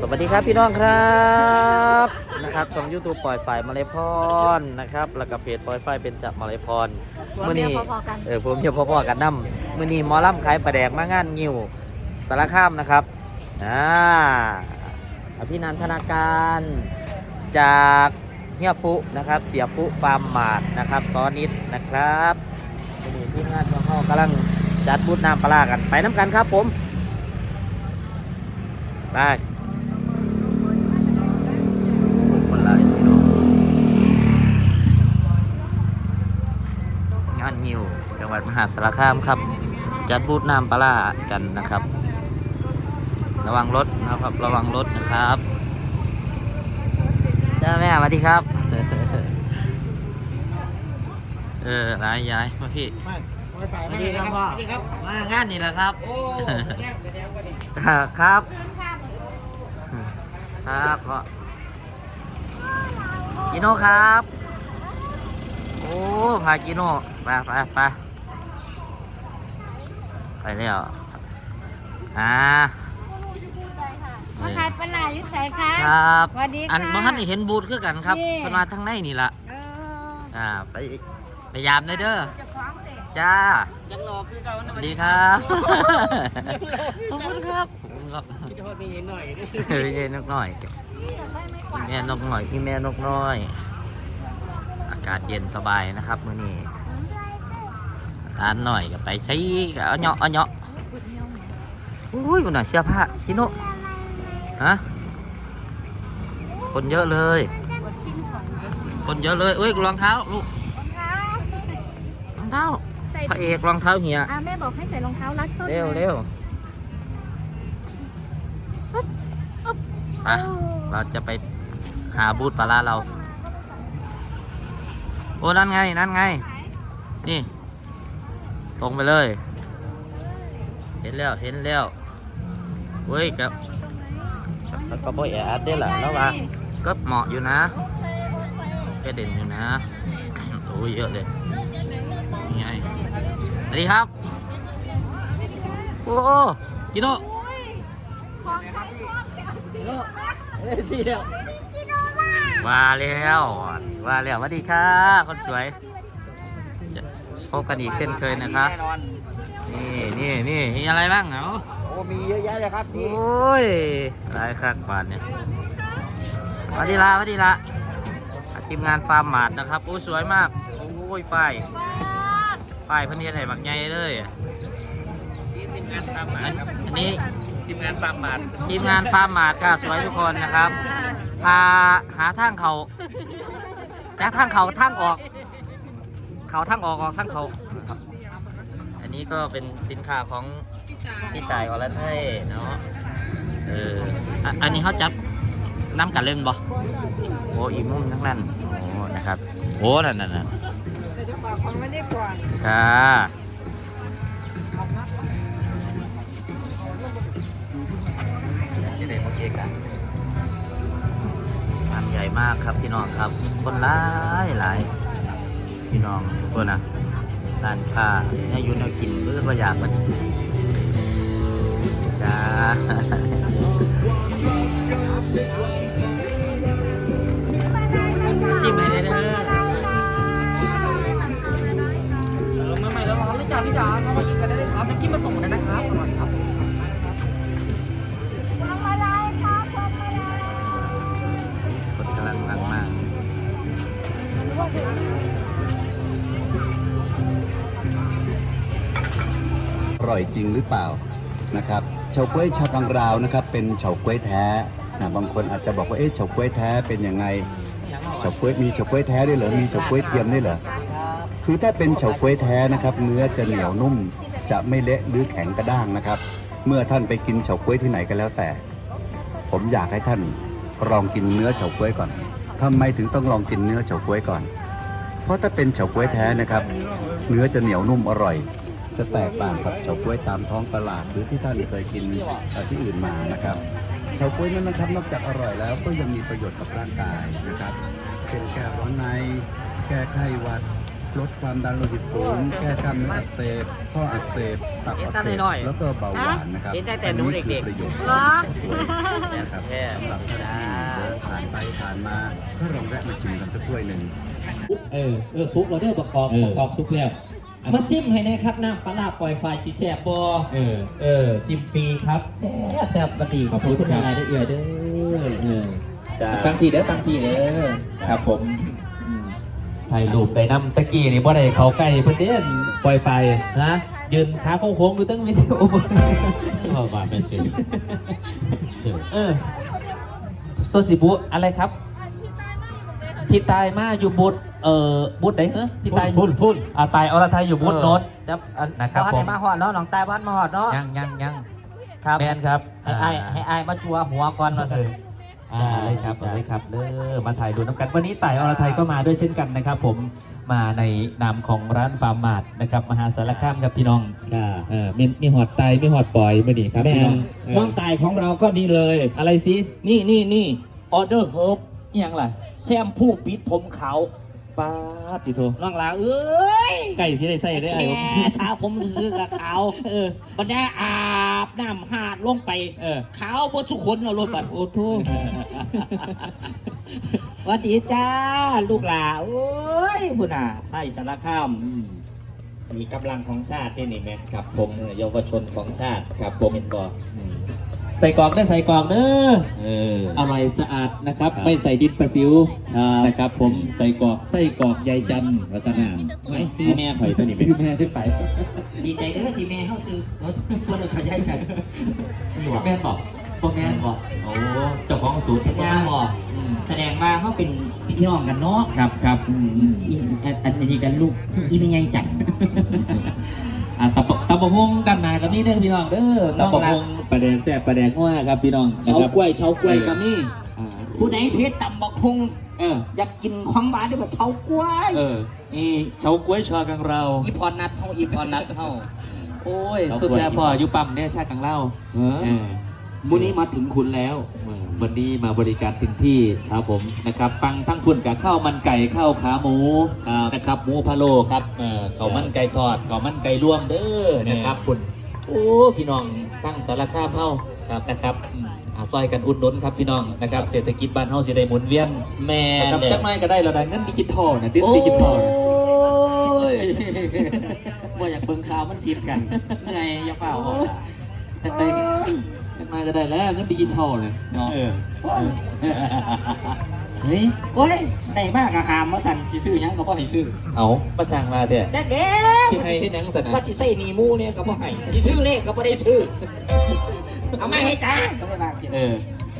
สวัสดีครับพี่น้องครับนะครับช่องยูทูบปล่อยฝ่ายมาเลพรนะครับ แล้วก็เพจปล่อยฝ่ายเป็นจับมาเลพรผัวเมียพอๆกันเออผมเพียพ่อๆกันนำมื่อนี้หมอลำขายปลาแดกมางานงิ้วสารคามนะครับอ่าอภินันทนาการจากเฮียปุนะครับเสียปุฟาร์มมาดนะครับซอนิดนะครับมื่อนี้ที่งานของเขากำลังจัดบูธน้ำปลาร้ากันไปน้ำกันครับผมไป คนหลายพี่น้องงานงิวจังหวั ดมหาสารคามครับ จัดบูธน้ำปลาร้ากันนะครับ ระวังรถนะครับ ระวังรถนะครับจ้าแม่สวัสดีครับ เออรายย้ายมาพี่ไม่ไม่ฝ่ายสไม่วัสดีได้คครัรับบพ่อสวัสดีครับมางานนี่แหละครับโอ้แรกแสดงว่าดิครับครับ ครับพ่อจิโน่ครับ โอ้ พาจิโน่ไปไปไป ไปแล้วอ่ามาขายปลาไหลยุ้ยใส่ค่ะครับสวัสดีค่ะอันบ่ทันได้เห็นบูธคือกันครับนี่เพิ่นมาทางในนี่ล่ะเอออ่าไปพยายามเลยเด้อจะคล้องเด็กจ้าจังรอคือเก่าสวัสดีครับขอบคุณครับขอบคุณครับคิดโทษมีหน่อยดิพี่แม่นกน้อยนี่เราได้ไม่กวาพี่ดแม่นกน้อยพี่แม่นกน้อย อากาศเย็นสบายนะครับมื้อนี้ ร้านหน่อยก็ไปใช้ก็เอาเหาะเอาเหาะอุ้ยมันน่ะเสื้อผ้าชิโนะฮะคนเยอะเลย คนเยอะเลยเอ้ยรองเท้าลูกรองเท้าใส่พระเอกรองเท้าเหียอะแม่บอกให้ใส่รองเท้ารัดส้นเร็วนะเร็วไปโอ้เราจะไปหาบูธปลาร้าเรา โอ้นั่นไงนั่นไง นี่ ตรงไปเลย เห็นแล้วเห็นแล้วเว้ยกับแล้วก็บ่แออัดได้แหละแล้วว่าก็เหมาะอยู่นะก็เด่นอยู่นะโอ้ยเยอะเลยนี่ไงสวัสดีครับ โอ้จิโน่ว่าแล้วว่าแล้วสวัสดีค่ะคนสวยจะ พบกันอีกเช่นเคยนะครับ แน่นอนนี่นี่นี่มีอะไรบ้างเหรอโอ้มีเยอะแยะเลยครับโอนี่้ยหลายคักบาทเนี่ยสวัสดีละสวัสดีละทีมงานฟาร์มมาดนะครับโอ้ยสวยมากโอ้ยป้ายป้ายเพันเทียนไหบักใหญ่เลยนี่ทีมงานฟาร์มหมาอันครับอันนี้ ทีมงานฟาร์มหมาทีมงานฟาร์มมาดค่ะสวยทุกคนนะครับ พาหาทางเขาจากทางเขาทางออก เขาทางออกออกทางเขาครับ อันนี้ก็เป็นสินค้าของพี่ต่ายอรไทยเนาะเอออะอันนี้เขาจับน้ำกันเล่นบ่โอ้อีมุมทั้งนั้นโอ้นะครับโอ้นั่นนั่นนั่นแต่จะฝากความไม่ได้ก่อนค่ะจะได้โอเคกันงานใหญ่มากครับพี่น้องครับคนหลายหลาย พี่น้องทุกคนนะร้านค้าเนี่ยยู่แนวกินเพื่อประหยัดมันจ้าชิมเลยเด้อเมื่อไม่แล้วครับพี่จ๋าพี่จ๋าเข้ามายิงกันได้เลยครับไม่กินมาส่งกันนะครับอร่อยครับคนกำลังลังมาก อร่อยจริงหรือเปล่านะครับเฉาก๊วยชากังราวนะครับ เป็นเฉาก๊วยแท้นะบางคนอาจจะบอกว่าเอ๊ะเฉาก๊วยแท้เป็นยังไงเฉาก๊วยมีเฉาก๊วยแท้ด้วยเหรอมีเฉาก๊วยเทียมด้วยเหรอคือถ้าเป็นเฉาก๊วยแท้นะครับ เนื้อจะเหนียวนุ่มจะไม่เละหรือแข็งกระด้างนะครับ เมื่อท่านไปกินเฉาก๊วยที่ไหนก็แล้วแต่ ผมอยากให้ท่านลองกินเนื้อเฉาก๊วยก่อนทำไมถึงต้องลองกินเนื้อเฉาก๊วยก่อน เพราะถ้าเป็นเฉาก๊วยแท้นะครับ เนื้อจะเหนียวนุ่มอร่อย จะแตกต่างกับเฉาก๊วยตามท้องตลาดหรือที่ท่านเคยกินเอ่อที่อื่นมานะครับเฉาก๊วยนั้นนะครับนอกจากอร่อยแล้วก็ยังมีประโยชน์กับร่างกายนะครับเป็นแก้ร้อนใน แก้ไข้หวัดลดความดันโลหิตสูงแก้กล้ามเนื้ออักเสบข้ออักเสบตับอักเสบแล้วก็เบาหวานนะครับเห็นตั้งแต่หนูเด็กๆอัคือประโยชน์เหรอนะครับแค่ก็ลองแวะมาชิมกันสักถ้วยหนึ่งเออเออซุปเราเด้อประกอบเออประกอบซุปแล้ว มาซิมให้ในครับน้ำปลาร้าปล่อยไฟสีแสบบอเออ เออซิมฟรีครับแซ่บแซ่บบัดดีขอบคุณครับนายได้เอื่อยเด้อเออจ้าตั้งทีเด้อตั้งทีเด้อครับผมถ่ายรูปได้นำตะกี้นี่บ่ได้เขาใกล้เพิ่นเด้นปล่อยไปนะยืนขาโค้งๆอยู่ตั้งวิดีโอบ่เอาบาไปซื้อซื้อเออโซสิบุอะไรครับพี่ตายมาอยู่บุตร เอ่อบุตรไหนเหรอพี่ตายพุ่นพุ่นอ่าตายอรไทยอยู่บุตรโน้ตจะอันนะครับบ้านผมไหนมาหอดเนาะหนองตายบ้านมาหอดเนาะยังยังยังครับแมนครับให้ไอ้ให้ไอ้มาจัวหัวก่อนเนาะเอออ่าเลยครับเอาเลยครับเด้อมาถ่ายดูน้ำกันวันนี้ต่ายอรไทยก็มาด้วยเช่นกันนะครับ ผมมาในนามของร้านฟาร์มมาร์ทนะครับมหาสารคามครับพี่น้องค่ะเออมีมีหอดไตมีหอดปล่อยมาดิครับแม่พี่น้องเออน้องตายของเราก็ดีเลย อะไรสินี่นี่นี่ออเดอร์เฮิร์บอิหยังล่ะแซมผู้ปิดผมขาว ป้าดติโทน้องหลาเอ้ยไก่สิได้ใส่ได้ไอ้ผมแค่สาวผมซื้อๆกับขาวเออ บันไดอาบน้ำหาดลงไปเออ ขาวบนทุกคนเอารถบัดโอ้โทหวัสดีจ้า ลูกหลาโอ้ยพุ่นอะไทยสารคามมีกำลังของชาตินี่นี่แม่ครับผมเออเยาวชนของชาติครับผมเป็นบ่อืม ใส่กรอกได้อใส่กรอกเด้อเออ อร่อยสะอาดนะครับ ครับ ไม่ใส่ดินประสิวครับนะครับ ผมใส่กรอกไส้กรอกใยจันทร์วัสนาไม่ซื้อแม่ข่อยตัวนี้ซื้อแม่ขึ้นไป ดีใจเด้อที่แม่เฮาซื้อเออบ่ได้ขยายใจแม่นบอกพวกแม่นบอกโอ้เจ้าของสูตรยาบ่อืมแสดงว่าเขาเป็นพี่น้องกันเนาะครับครับอืมอืมอีอันอันนี้กันลูกอีเป็นไงจัง อะตับปะตับบะฮงด้านหน้ากับนี่เด้อพี่น้องเด้อตับบะฮงปลาแดงแซ่บปลาแดงงัวครับพี่น้องนะเฉาครับกล้วยเฉากล้วยก็มีอ่าผู้ใดเพชรตำบักฮงเอออยากกินของหวานได้บ่เฉากล้วยเออนี่เฉาก้วยชากังเรา อีพรนัดเฮาอีพรนัดเฮาโอ้ยเฉาก๊วยสุดแท้พออยู่ปั๊มเนี่ยชากังเล่าเออ เออ มื้อนี้มาถึงคุณแล้ววันนี้มาบริการถึงที่ครับผมนะครับฟังทั้งพุ่นกับข้าวมันไก่ข้าวขาหมูนะครับหมูพะโล้ครับเออข้าวมันไก่ทอดข้าวมันไก่รวมเด้อนะครับพุ่นโอ้พี่น้องตั้งสารคามเฮาครับนะครับอืมอ่าซอยกันอุดหนุนครับพี่น้องนะครับเศรษฐกิจบ้านเฮาสิได้หมุนเวียนแม่นะครับเด้จักหน่อยก็ได้แล้วได้เงินดิจิทัลนะดิจิทัลนะโอ้ยบ่อยากเบิ่งข่าวมันผิดกันเหนื่อยอย่าเปล่าบอกนะจักหน่อยจักหน่อยก็ได้แล้วเงินดิจิทัลเลยเนาะเออเออเฮ้ยโอ้ยได้มากอะหามมาสั่นสิซื้อหยังก็บ่ให้ซื้อเอาประสร้างมาเด้อแจ๊กเด้สิให้เฮ็ดหยังซั่นน่ะว่าสิใส่หนีหมูเนี่ยก็บ่ให้สิซื้อเลขก็บ่ได้ซื้อเอามาให้จ้าก็ไม่บางเจ็บเออ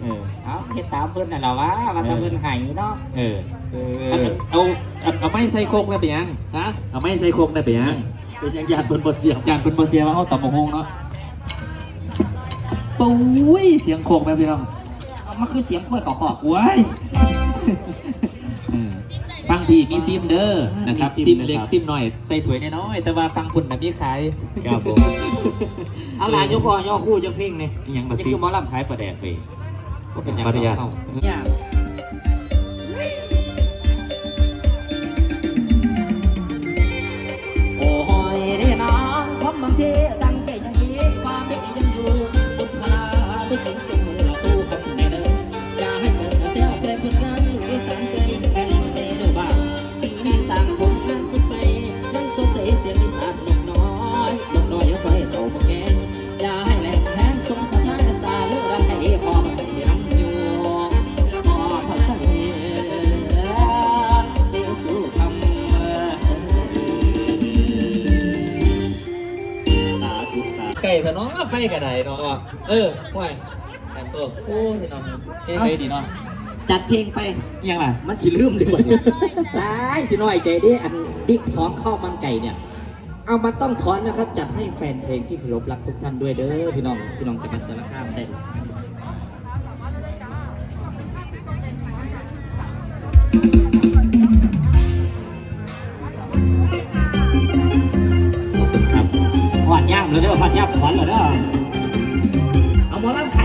เออเอาเฮ็ดตามเพิ่นน่ะล่ะวะว่าถ้าเพิ่นให้เนาะเออเออันอนั้นเอาเอาเอาไม้ใส่โคกได้ไปยังฮะเอาไม้ใส่โคกได้ไปยังเป็นหยังญาติเพิ่นบ่เสียบยานเป็นโปรเซียมาเอาต่อมงงเนาะ ปุ้ยเสียงโคกแม่พี่น้องเอามาคือเสียงกล้วยขอขอบว้ายเออฟังพี่มีซิมเด้อนะครับมีซิซิมมเล็กนะครับ ซิมหน่อยใส่ถ้วยน้อยๆแต่ว่าฟังคุณแบบมีขายครับผมเอาล่ะยกพ่อยกคู่จักเพลงนี่อิหยังมานี่ซิคือหมอลำขายปลาแดกไปก็เป็นหยังปริญญาเข้าโกับน้องไฟกับไดเนาะเออว้ยกันตัวโอ้ยน้องเฮ้ยเฮ้ยดีเนาะจัดเพลงไปอิหยังล่ะมันสิลืมเลยวันนี้ได้สิน้อยใจเด้อันบิ๊กซ้อมข้าวมันไก่เนี่ย เอามันต้องถอนนะครับ จัดให้แฟนเพลงที่เคารพรักทุกท่านด้วยเด้อพี่น้องพี่น้องจากกันสารคามได้ เลยเด้อพัดยับขวัญเลยเด้อเอาหมอลำ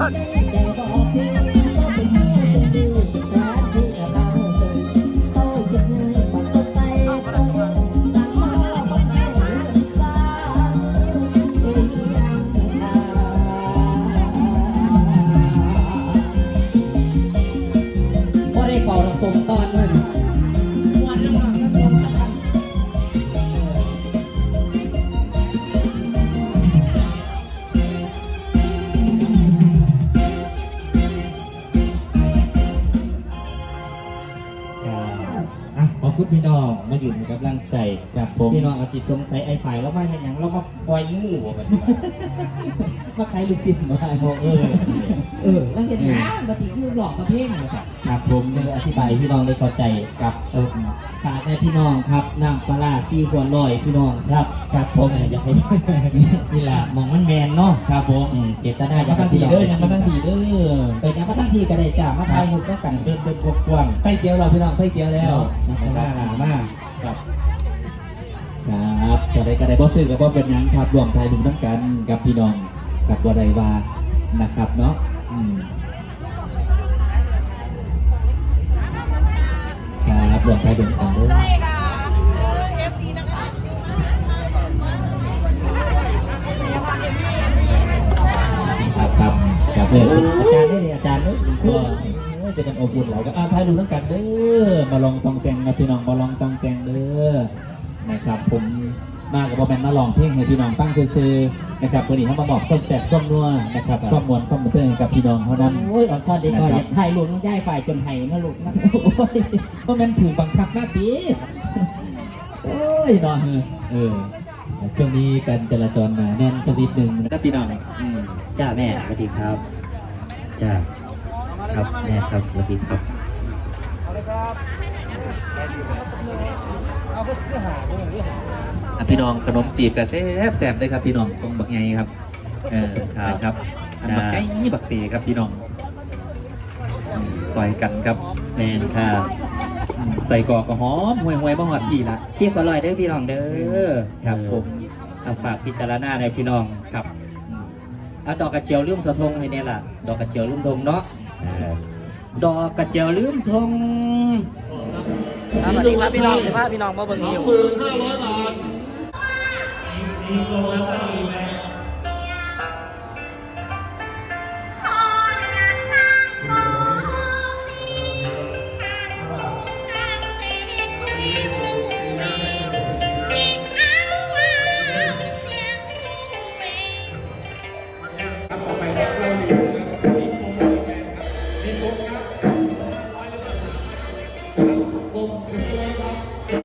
อ พี่น้องมาอยู่ในกำลังใจครับผม พี่น้องอาจจะสงสัยไอ้ฝ่ายแล้วว่าเห็นอย่างเรามาปล่อยงูแบบนี้ ว่าใครลูกศิษย์มาโอ้เออ เออแล้วเห็นนะปฏิคือหลอกประเภทนะครับ ครับผมเนออธิบายให้พี่น้องได้เข้าใจกับเออฝากแม่พี่น้องครับน้ำปลาร้าซีหัวลอยพี่น้องครับครับผมอยากให้ นี่แหละมองมันแมนเนาะครับผมอืมเจตนาอยากมาให้ตั้งพี่ทีน้องเด้อยังมาตั้งทีเด้อเออยังมาตั้งทีก็ได้จ้ามาถ่ายรูปก็กันเดินเดินกว้างไฟเจียวเราพี่น้องไฟเจียวๆแล้วนะคนะรับคหรับน้าหนามากครับครับจะได้ก็ได้บ่ซื้อกับบ่เป็นหยังครับรวมไทยดุมน้ำกันกับพี่น้องกับบ่ได้ว่านะครับเนาะ ครับรวมไทยดุมกันเด้อใช่ค่ะเอฟซีนะคะครับครับครับเด้อาจารย์ได้เลยอาจารย์ได้ก็เออจะกันอบอุ่นหลายก็อาถ่ายรูปน้ำกันเด้อมาลองตองแตงนะพี่น้องมาลองตองแตงเด้อนะครับผม มากับพ่อแม่นมาลองเพลงให้พี่น้องฟังซื่อๆนะครับวันนี้เขามาบอกความแสบความนัวนะครับความมวลความบันเทิงให้กับพี่น้องเท่านั้นโอ้ยอ่อนซ่อนเด็กน้อยอยากถ่ายรูปน้องย่ายฝ่ายจนไห้นะลูกนะโอ้ยเพราะมันถูกบังคับหน้าตีโอ้ยนอนเออเออช่วงนี้การจราจรหนาแน่นสักนิดหนึ่งนะพี่น้องอืมจ้าแม่สวัสดีครับจ้าครับแม่ครับสวัสดีครับค อะพี่น้องขนมจีบกับแซ่บแซ่บเลยครับพี่น้องตรงบักไงครับ เออครับนะครับอันบักไงบักเตครับพี่น้องอืมซอยกันครับแมนครับอืมใส่กรอกก็หอมห่วยห่วยๆบ้างหอดพี่ละเชียบอร่อยเด้อพี่น้องเด้อครับผมเอาฝากพิจารณาในอยพี่น้องครับอืมเอาดอกกระเจียวลืมสะทงให้เนี่ยล่ะ ดอกกระเจียวลืมทงเนาะ เออดอกกระเจียวลืมทง สวัสดีครับพี่น้องสิพาพี่น้องมาเบิ่งนี้อยู่ต่อไปครับเรามี